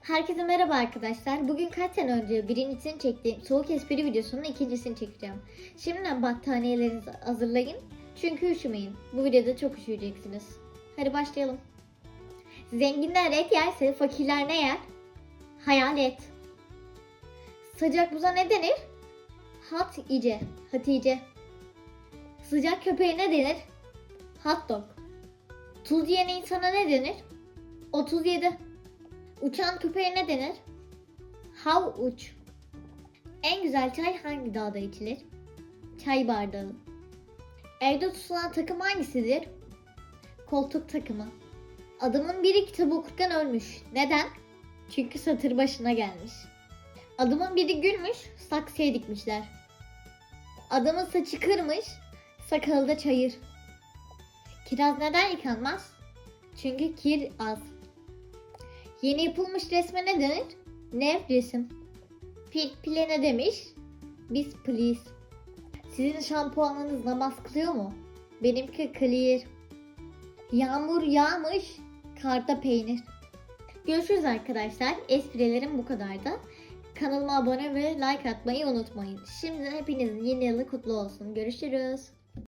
Herkese merhaba arkadaşlar. Bugün kaç sene önce birincisini çektiğim soğuk espri videosunun ikincisini çekeceğim. Şimdiden battaniyelerinizi hazırlayın. Çünkü üşümeyin. Bu videoda çok üşüyeceksiniz. Hadi başlayalım. Zenginler et yerse fakirler ne yer? Hayalet. Sıcak buza ne denir? Hatice. Hatice. Sıcak köpeğe ne denir? Hot dog. Tuz yiyen insana ne denir? 37. Uçan köpeğe ne denir? Havuç. En güzel çay hangi dağda içilir? Çay bardağı. Evde tutulan takım hangisidir? Koltuk takımı. Adamın biri kitabı okurken ölmüş. Neden? Çünkü satır başına gelmiş. Adamın biri gülmüş, saksıya dikmişler. Adamın saçı kırmış, sakalı da çayır. Kiraz neden yıkanmaz? Çünkü kir az. Yeni yapılmış resme ne denir? Nev resim. Pil pile ne demiş? Biz please. Sizin şampuanınız namaz kılıyor mu? Benimki clear. Yağmur yağmış, karda peynir. Görüşürüz arkadaşlar. Esprilerim bu kadardı. Kanalıma abone ve like atmayı unutmayın. Şimdi hepinizin yeni yılı kutlu olsun. Görüşürüz.